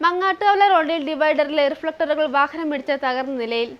മങ്ങാട്ടുകവല റോഡിൽ ഡിവൈഡറിലെ റിഫ്ലക്ടറുകൾ വാഹനം ഇടിച്ച് തകർന്ന നിലയിൽ.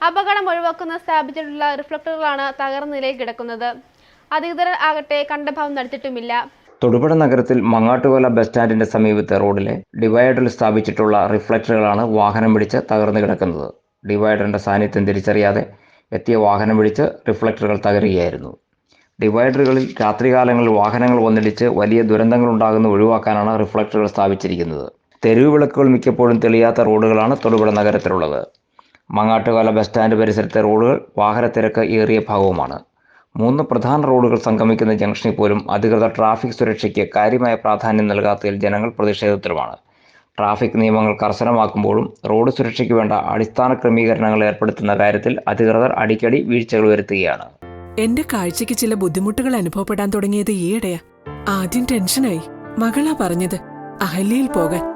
അപകടം ഒഴിവാക്കുന്ന സ്ഥാപിച്ചിട്ടുള്ള റിഫ്ലക്ടറുകളാണ് തകർന്ന നിലയിൽ കിടക്കുന്നത്. അധികൃതർ ആകട്ടെ കണ്ടഭാവം നടത്തിയിട്ടുമില്ല തൊടുപുഴ നഗരത്തിൽ മങ്ങാട്ടുകോല ബസ് സ്റ്റാൻഡിന്റെ സമീപത്തെ റോഡിലെ ഡിവൈഡറിൽ സ്ഥാപിച്ചിട്ടുള്ള റിഫ്ലക്ടറുകളാണ് വാഹനം പിടിച്ച് തകർന്നു കിടക്കുന്നത്. ഡിവൈഡറിന്റെ സാന്നിധ്യം തിരിച്ചറിയാതെ എത്തിയ വാഹനം പിടിച്ച് റിഫ്ലക്ടറുകൾ തകരുകയായിരുന്നു. ഡിവൈഡറുകളിൽ രാത്രികാലങ്ങളിൽ വാഹനങ്ങൾ വന്നിടിച്ച് വലിയ ദുരന്തങ്ങൾ ഉണ്ടാകുന്ന ഒഴിവാക്കാനാണ് റിഫ്ലക്ടറുകൾ സ്ഥാപിച്ചിരിക്കുന്നത്. തെരുവ് വിളക്കുകൾ മിക്കപ്പോഴും തെളിയാത്ത റോഡുകളാണ് തൊടുപുഴ നഗരത്തിലുള്ളത്. മങ്ങാട്ടുകാല ബസ് സ്റ്റാൻഡ് പരിസരത്തെ റോഡുകൾ വാഹനത്തിരക്ക് ഏറിയ ഭാഗവുമാണ്. മൂന്ന് പ്രധാന റോഡുകൾ സംഗമിക്കുന്ന ജംഗ്ഷനിൽ പോലും അധികൃതർ ട്രാഫിക് സുരക്ഷയ്ക്ക് കാര്യമായ പ്രാധാന്യം നൽകാത്തതിൽ ജനങ്ങൾ പ്രതിഷേധത്തിലുമാണ്. ട്രാഫിക് നിയമങ്ങൾ കർശനമാക്കുമ്പോഴും റോഡ് സുരക്ഷയ്ക്ക് വേണ്ട അടിസ്ഥാന ക്രമീകരണങ്ങൾ ഏർപ്പെടുത്തുന്ന കാര്യത്തിൽ അധികൃതർ അടിക്കടി വീഴ്ചകൾ വരുത്തുകയാണ്. എന്റെ കാഴ്ചയ്ക്ക് ചില ബുദ്ധിമുട്ടുകൾ അനുഭവപ്പെടാൻ തുടങ്ങിയത് ഈയിടെയാ. ആദ്യം ടെൻഷനായി. മകളാ പറഞ്ഞത് അഹല്യയിൽ പോകാൻ.